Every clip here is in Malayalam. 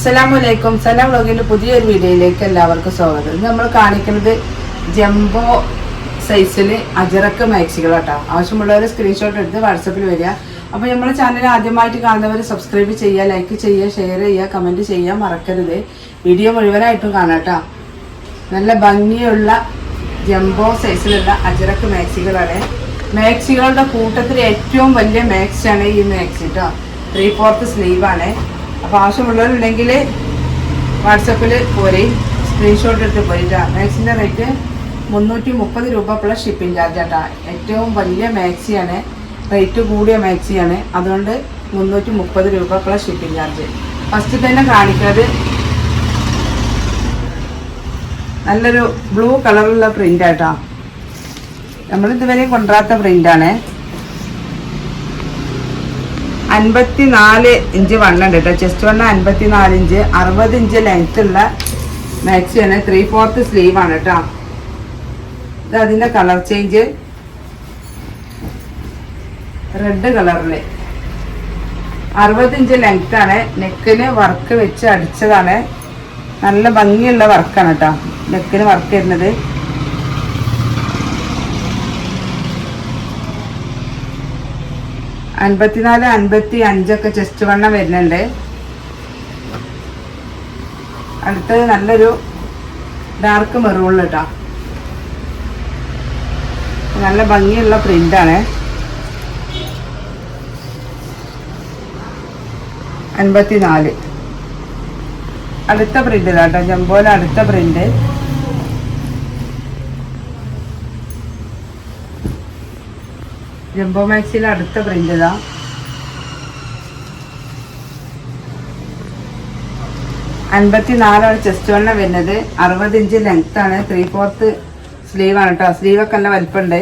അസ്സലാമലൈക്കും സലാം വ്ളോഗിന്റെ പുതിയൊരു വീഡിയോയിലേക്ക് എല്ലാവർക്കും സ്വാഗതം. നമ്മൾ കാണിക്കുന്നത് ജംബോ സൈസിൽ അജറക്ക് മാക്സികൾ കേട്ടോ ആവശ്യമുള്ളവർ സ്ക്രീൻഷോട്ട് എടുത്ത് വാട്സപ്പിൽ വരിക. അപ്പോൾ നമ്മുടെ ചാനൽ ആദ്യമായിട്ട് കാണുന്നവർ സബ്സ്ക്രൈബ് ചെയ്യുക ലൈക്ക് ചെയ്യുക ഷെയർ ചെയ്യുക കമന്റ് ചെയ്യുക മറക്കരുത്. വീഡിയോ മുഴുവനായിട്ടും കാണാം കേട്ടോ നല്ല ഭംഗിയുള്ള ജംബോ സൈസിലുള്ള അജറക്ക് മാക്സികളാണ്. മാക്സികളുടെ കൂട്ടത്തിൽ ഏറ്റവും വലിയ മാക്സാണ് ഈ മാക്സി കേട്ടോ ത്രീ ഫോർത്ത് സ്ലീവാണ് അപ്പോൾ ആവശ്യമുള്ളവരുണ്ടെങ്കിൽ വാട്സപ്പിൽ പോരെ. സ്ക്രീൻഷോട്ട് എടുത്ത് പോയിട്ടാ മാക്സിന്റെ റേറ്റ് മുന്നൂറ്റി മുപ്പത് രൂപ പ്ലസ് ഷിപ്പിംഗ് ചാർജ് ആട്ടാ ഏറ്റവും വലിയ മാക്സിയാണ് റേറ്റ് കൂടിയ മാക്സിയാണ് അതുകൊണ്ട് മുന്നൂറ്റി മുപ്പത് രൂപ പ്ലസ് ഷിപ്പിംഗ് ചാർജ് ഫസ്റ്റ് തന്നെ കാണിക്കുന്നത് നല്ലൊരു ബ്ലൂ കളറുള്ള പ്രിന്റ് ആട്ടാ നമ്മൾ ഇതുവരെ കൊണ്ടുവരാത്ത പ്രിന്റാണ് അൻപത്തി നാല് ഇഞ്ച് വണ്ണം കേട്ടോ. ചെസ്റ്റ് വണ്ണം അൻപത്തി നാല് ഇഞ്ച് അറുപത് ഇഞ്ച് ലെങ്ത് ഉള്ള മാക്സിയാണ് ത്രീ ഫോർത്ത് ആണ് കേട്ടോ. ഇത് അതിന്റെ കളർ ചേഞ്ച് റെഡ് കളറിൽ അറുപത് ഇഞ്ച് ലെങ്ത് ആണ്. നെക്കിന് വർക്ക് വെച്ച് അടിച്ചതാണ്. നല്ല ഭംഗിയുള്ള വർക്കാണ് കേട്ടോ. നെക്കിന് വർക്ക് വരുന്നത്. അൻപത്തിനാല് അൻപത്തി അഞ്ചൊക്കെ ചെസ്റ്റ് വണ്ണം വരുന്നുണ്ട്. അടുത്തത് നല്ലൊരു ഡാർക്ക് മെറൂണിൽ കേട്ടോ നല്ല ഭംഗിയുള്ള പ്രിന്റാണ് അൻപത്തിനാല്. അടുത്ത പ്രിന്റ് കേട്ടോ ജംബോയിലെ അടുത്ത പ്രിന്റ് ജംബോ മാക്സിൽ അടുത്ത പ്രിന്റ് ഇതാ. അൻപത്തിനാലാണ് ചെസ്റ്റ് വണ്ണം വരുന്നത്. അറുപത് ഇഞ്ച് ലെങ്ത് ആണ്. ത്രീ ഫോർത്ത് സ്ലീവ് ആണ് കേട്ടോ സ്ലീവ് ഒക്കെ നല്ല വലിപ്പമുണ്ട്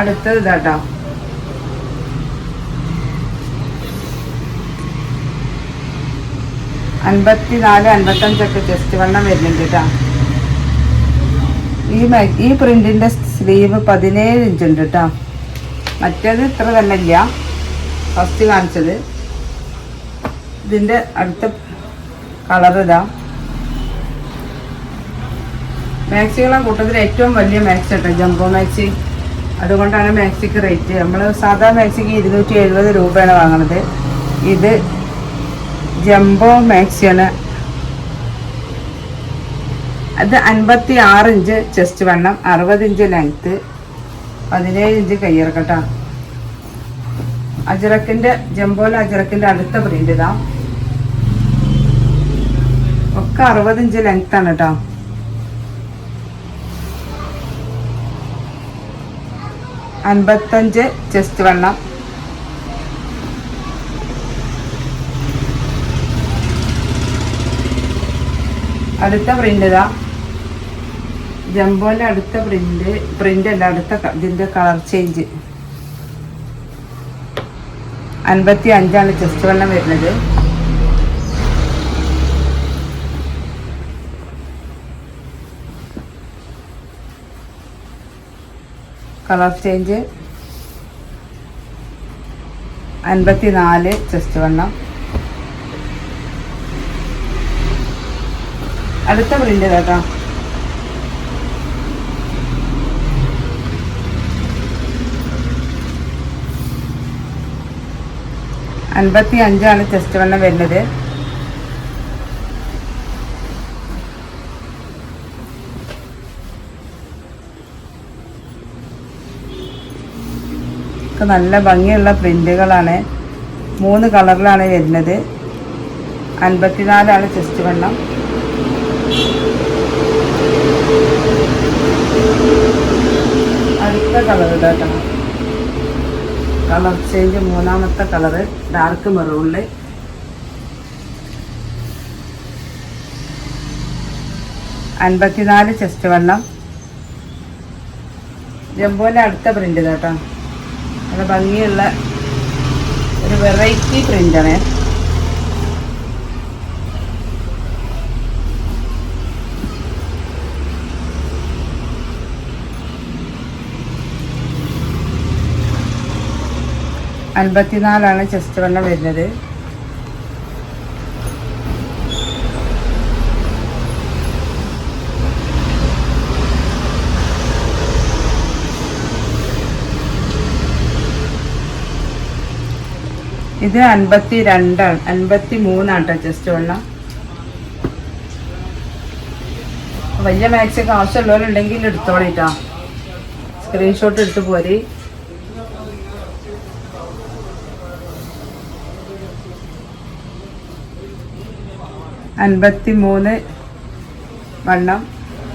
അടുത്തത് ഇതാട്ടോ അൻപത്തിനാല് അൻപത്തഞ്ചൊക്കെ ചെസ്റ്റ് വണ്ണം വരുന്നുണ്ട് കേട്ടോ ഈ ഈ പ്രിന്റിന്റെ സ്ലീവ് പതിനേഴ് ഇഞ്ച് ഉണ്ട് കേട്ടോ മറ്റേത് ഇത്ര തന്നെ ഇല്ല ഫസ്റ്റ് കാണിച്ചത്. ഇതിന്റെ അടുത്ത കളർ ഇതാ. മാക്സികളെ കൂട്ടത്തിൽ ഏറ്റവും വലിയ മാക്സി കേട്ടോ ജംബോ മാക്സി. അതുകൊണ്ടാണ് മാക്സിക്ക് റേറ്റ് നമ്മൾ സാധാ മാക്സിക്ക് ഇരുന്നൂറ്റി എഴുപത് രൂപയാണ് വാങ്ങണത്. ഇത് ജംബോ മാക്സിയാണ്. അത് അൻപത്തി ആറ് ഇഞ്ച് ചെസ്റ്റ് വണ്ണം അറുപത് ഇഞ്ച് ലെങ്ത്ത് പതിനേഴ് ഇഞ്ച് കയ്യിറക്കട്ട അജറക്കിന്റെ ജംബോല അജറക്കിന്റെ അടുത്ത പ്രിന്റ് ഇതാ. ഒക്കെ അറുപത് ഇഞ്ച് ലെങ്ത് ആണ് കേട്ടോ അൻപത്തഞ്ച് ചെസ്റ്റ് വണ്ണം അടുത്ത പ്രിന്റ് ഇതാ. ജംബോന്റെ അടുത്ത പ്രിന്റ് പ്രിന്റ് അല്ല അടുത്ത ഇതിന്റെ കളർ ചേഞ്ച് അൻപത്തി അഞ്ചാണ് ചെസ്റ്റ് വെള്ളം വരുന്നത്. കളർ ചേഞ്ച് അൻപത്തി നാല് ചെസ്റ്റ് വണ്ണം അടുത്ത പ്രിന്റ് കേട്ടോ. അൻപത്തി അഞ്ചാണ് ചെസ്റ്റ് വണ്ണം വരുന്നത്. നല്ല ഭംഗിയുള്ള പ്രിന്റുകളാണ് മൂന്ന് കളറിലാണ് വരുന്നത്. അൻപത്തിനാലാണ് ചെസ്റ്റ് വണ്ണം. അടുത്ത കളർ കേട്ടോ. കളർ ചേഞ്ച് മൂന്നാമത്തെ കളറ് ഡാർക്ക് മെറൂണിൽ അൻപത്തിനാല് ചെസ്റ്റ് വണ്ണം ജംബോന്റെ അടുത്ത പ്രിന്റ് കേട്ടോ. നല്ല ഭംഗിയുള്ള ഒരു വെറൈറ്റി പ്രിന്റാണ് അൻപത്തിനാലാണ് ചെസ്റ്റ് വെള്ളം വരുന്നത്. ഇത് അൻപത്തി രണ്ടാണ് അൻപത്തി മൂന്നാണ് കേട്ടോ ചെസ്റ്റ് വെള്ളം വലിയ മാക്സിയൊക്കെ ആവശ്യമുള്ളവരുണ്ടെങ്കിൽ എടുത്തോളിട്ടാ. സ്ക്രീൻഷോട്ട് എടുത്ത് പോരി. അൻപത്തി മൂന്ന് വണ്ണം.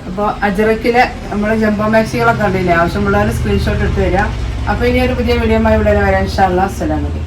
അപ്പോൾ അജറക്കിലെ നമ്മൾ ജംബോ മാക്സികളൊക്കെ കണ്ടില്ലേ? ആവശ്യമുള്ളവർ സ്ക്രീൻഷോട്ട് എടുത്ത് തരാം. അപ്പോൾ ഇനി ഒരു പുതിയ വീഡിയോ ഇവിടെ വരാൻ ഇൻഷാല്ലാ അസ്സലാമലൈക്കും